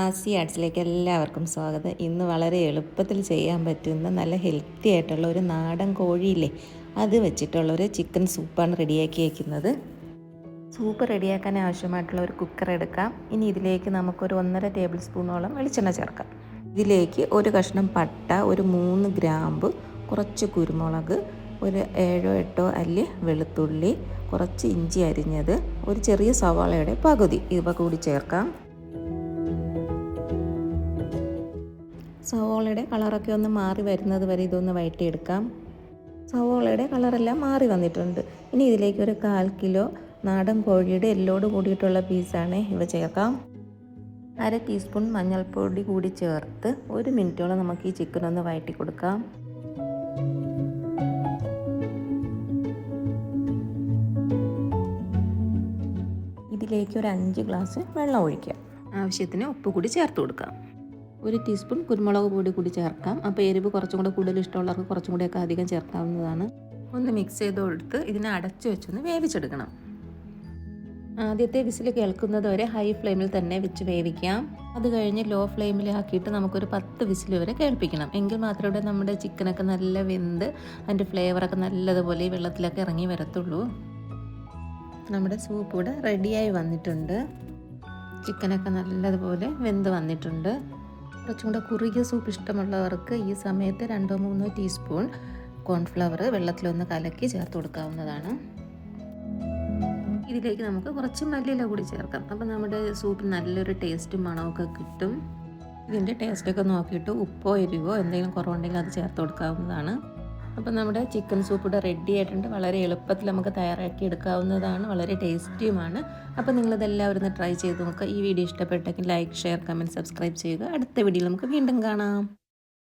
ആസി ആർട്സിലേക്ക് എല്ലാവർക്കും സ്വാഗതം. ഇന്ന് വളരെ എളുപ്പത്തിൽ ചെയ്യാൻ പറ്റുന്ന നല്ല ഹെൽത്തി ആയിട്ടുള്ള ഒരു നാടൻ കോഴിയില്ലേ അത് വെച്ചിട്ടുള്ള ഒരു ചിക്കൻ സൂപ്പാണ് റെഡിയാക്കി വയ്ക്കുന്നത് സൂപ്പ് റെഡിയാക്കാൻ ആവശ്യമായിട്ടുള്ള ഒരു കുക്കർ എടുക്കാം. ഇനി ഇതിലേക്ക് നമുക്കൊരു ഒന്നര ടേബിൾ സ്പൂണോളം വെളിച്ചെണ്ണ ചേർക്കാം. ഇതിലേക്ക് ഒരു കഷ്ണം പട്ട ഒരു മൂന്ന് ഗ്രാമ്പ് കുറച്ച് കുരുമുളക് ഒരു ഏഴോ എട്ടോ അല്ലി വെളുത്തുള്ളി കുറച്ച് ഇഞ്ചി അരിഞ്ഞത് ഒരു ചെറിയ സവാളയുടെ പകുതി ഇവ കൂടി ചേർക്കാം. സവോളയുടെ കളറൊക്കെ ഒന്ന് മാറി വരുന്നത് വരെ ഇതൊന്ന് വഴറ്റിയെടുക്കാം. സവോളയുടെ കളറെല്ലാം മാറി വന്നിട്ടുണ്ട്. ഇനി ഇതിലേക്ക് ഒരു കാൽ കിലോ നാടൻ കോഴിയുടെ എല്ലോട് കൂടിയിട്ടുള്ള പീസാണ് ഇവ ചേർക്കാം. അര ടീസ്പൂൺ മഞ്ഞൾപ്പൊടി കൂടി ചേർത്ത് ഒരു മിനിറ്റോളം നമുക്ക് ഈ ചിക്കൻ ഒന്ന് വഴറ്റി കൊടുക്കാം. ഇതിലേക്ക് ഒരു അഞ്ച് ഗ്ലാസ് വെള്ളം ഒഴിക്കാം. ആവശ്യത്തിന് ഉപ്പ് കൂടി ചേർത്ത് കൊടുക്കാം. ഒരു ടീസ്പൂൺ കുരുമുളക് പൊടി കൂടി ചേർക്കാം. അപ്പോൾ എരിവ് കുറച്ചും കൂടെ കൂടുതൽ ഇഷ്ടമുള്ളവർക്ക് കുറച്ചും കൂടെയൊക്കെ അധികം ചേർക്കാവുന്നതാണ്. ഒന്ന് മിക്സ് ചെയ്ത് കൊടുത്ത് ഇതിനെ അടച്ചു വെച്ചൊന്ന് വേവിച്ചെടുക്കണം. ആദ്യത്തെ വിസിൽ കേൾക്കുന്നത് വരെ ഹൈ ഫ്ലെയിമിൽ തന്നെ വെച്ച് വേവിക്കാം. അത് കഴിഞ്ഞ് ലോ ഫ്ലെയിമിൽ ആക്കിയിട്ട് നമുക്കൊരു പത്ത് വിസിൽ വരെ കേൾപ്പിക്കണം. എങ്കിൽ മാത്രമേ നമ്മുടെ ചിക്കനൊക്കെ നല്ല വെന്ത് അതിന്റെ ഫ്ലേവറൊക്കെ നല്ലതുപോലെ വെള്ളത്തിലൊക്കെ ഇറങ്ങി വരത്തുള്ളൂ. നമ്മുടെ സൂപ്പ് ഇവിടെ റെഡിയായി വന്നിട്ടുണ്ട്. ചിക്കനൊക്കെ നല്ലതുപോലെ വെന്ത് വന്നിട്ടുണ്ട്. കുറച്ചും കൂടെ കുറുകിയ സൂപ്പ് ഇഷ്ടമുള്ളവർക്ക് ഈ സമയത്ത് രണ്ടോ മൂന്നോ ടീസ്പൂൺ കോൺഫ്ലവർ വെള്ളത്തിലൊന്ന് കലക്കി ചേർത്ത് കൊടുക്കാവുന്നതാണ്. ഇതിലേക്ക് നമുക്ക് കുറച്ച് മല്ലിയില കൂടി ചേർക്കാം. അപ്പോൾ നമ്മുടെ സൂപ്പിന് നല്ലൊരു ടേസ്റ്റും മണമൊക്കെ കിട്ടും. ഇതിന്റെ ടേസ്റ്റൊക്കെ നോക്കിയിട്ട് ഉപ്പോ എരിവോ എന്തെങ്കിലും കുറവുണ്ടെങ്കിൽ അത് ചേർത്ത് കൊടുക്കാവുന്നതാണ്. അപ്പോൾ നമ്മുടെ ചിക്കൻ സൂപ്പ് ഇവിടെ റെഡി ആയിട്ടുണ്ട്. വളരെ എളുപ്പത്തിൽ നമുക്ക് തയ്യാറാക്കി എടുക്കാവുന്നതാണ്. വളരെ ടേസ്റ്റിയുമാണ്. അപ്പോൾ നിങ്ങളിതെല്ലാവരും ഒന്ന് ട്രൈ ചെയ്ത് നോക്കുക ഈ വീഡിയോ ഇഷ്ടപ്പെട്ടെങ്കിൽ ലൈക്ക് ഷെയർ കമന്റ് സബ്സ്ക്രൈബ് ചെയ്യുക. അടുത്ത വീഡിയോയിൽ നമുക്ക് വീണ്ടും കാണാം.